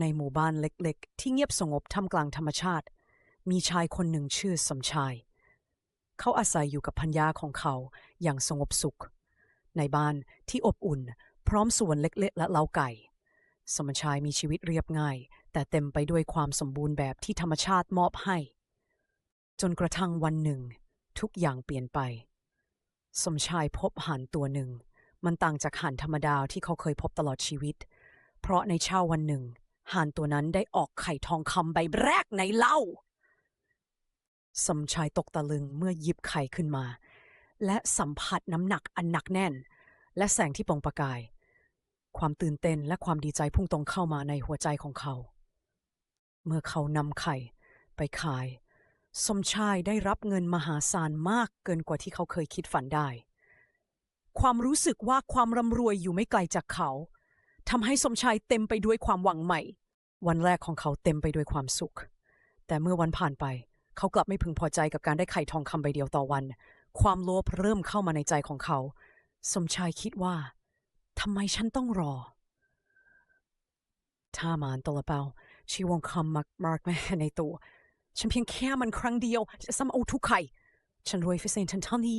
ในหมู่บ้านเล็กๆ ที่เงียบสงบท่ามกลางธรรมชาติ มีชายคนหนึ่งชื่อสมชาย เขาอาศัยอยู่กับพัญญาของเขาอย่างสงบสุข ในบ้านที่อบอุ่นพร้อมสวนเล็กๆ และเล้าไก่ สมชายมีชีวิตเรียบง่าย แต่เต็มไปด้วยความสมบูรณ์แบบที่ธรรมชาติมอบให้ จนกระทั่งวันหนึ่ง ทุกอย่างเปลี่ยนไป สมชายพบห่านตัวหนึ่ง มันต่างจากห่านธรรมดาที่เขาเคยพบตลอดชีวิต เพราะในเช้าวันหนึ่ง ห่านตัวนั้นได้ออกไข่ทองคำใบแรกในเล่าสมชายตกตะลึงเมื่อหยิบไข่ขึ้นมา และสัมผัสน้ำหนักอันหนักแน่น และแสงที่ปองประกาย ความตื่นเต้นและความดีใจพุ่งตรงเข้ามาในหัวใจของเขา เมื่อเขานำไข่ไปขาย สมชายได้รับเงินมหาศาลมากเกินกว่าที่เขาเคยคิดฝันได้ ความรู้สึกว่าความร่ำรวยอยู่ไม่ไกลจากเขา ทำให้สมชายเต็มไปด้วยความหวังใหม่ วันแรกของเขาเต็มไปด้วยความสุข แต่เมื่อวันผ่านไป เขากลับไม่พึงพอใจกับการได้ไข่ทองคำใบเดียวต่อวัน ความโลภเริ่มเข้ามาในใจของเขา สมชายคิดว่าทำไมฉันต้องรอ ถ้ามานตละเปาชีวงคำมักมากแม่ในตัว ฉันเพียงแค่มันครั้งเดียวจะซ้ำเอาทุกไข่ ฉันรวยฟิเซนทันทันี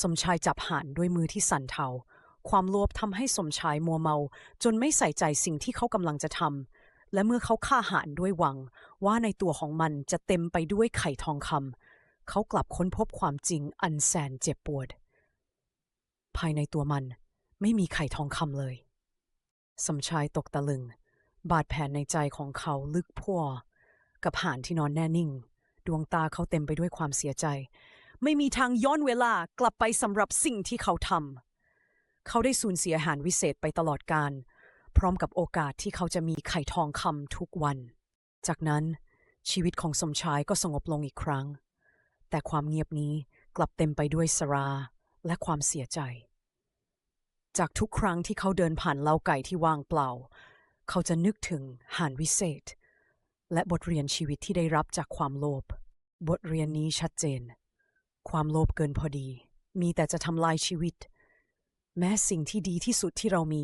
สมชายจับห่านด้วยมือที่สั่นเทา ความโลภทำให้สมชายมัวเมา จนไม่ใส่ใจสิ่งที่เขากำลังจะทำและเมื่อเขาฆ่าหานด้วยหวัง ว่าในตัวของมันจะเต็มไปด้วยไข่ทองคำเขากลับค้นพบความจริงอันแสนเจ็บปวด ภายในตัวมันไม่มีไข่ทองคำเลย สมชายตกตะลึง บาดแผลในใจของเขาลึกพัวกับหานที่นอนแน่นิ่ง ดวงตาเขาเต็มไปด้วยความเสียใจ ไม่มีทางย้อนเวลากลับไปสำหรับสิ่งที่เขาทำ เขาได้สูญเสียอาหารวิเศษไปตลอดการ พร้อมกับโอกาสที่เขาจะมีไข่ทองคำทุกวัน จากนั้นชีวิตของสมชายก็สงบลงอีกครั้ง แต่ความเงียบนี้กลับเต็มไปด้วยสราและความเสียใจ จากทุกครั้งที่เขาเดินผ่านเล้าไก่ที่ว่างเปล่า เขาจะนึกถึงหานวิเศษ และบทเรียนชีวิตที่ได้รับจากความโลภ บทเรียนนี้ชัดเจน ความโลภเกินพอดี มีแต่จะทำลายชีวิต แม้สิ่งที่ดีที่สุดที่เรามี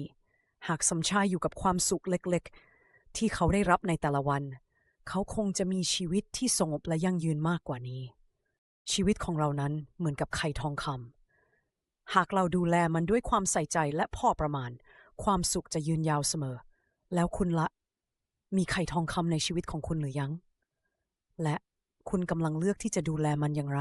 หากสมชายอยู่กับความสุขเล็กๆ ที่เขาได้รับในแต่ละวัน เขาคงจะมีชีวิตที่สงบและยั่งยืนมากกว่านี้ ชีวิตของเรานั้นเหมือนกับไข่ทองคำหากเราดูแลมันด้วยความใส่ใจและพอประมาณ ความสุขจะยืนยาวเสมอ แล้วคุณละ มีไข่ทองคำในชีวิตของคุณหรือยัง และคุณกำลังเลือกที่จะดูแลมันอย่างไร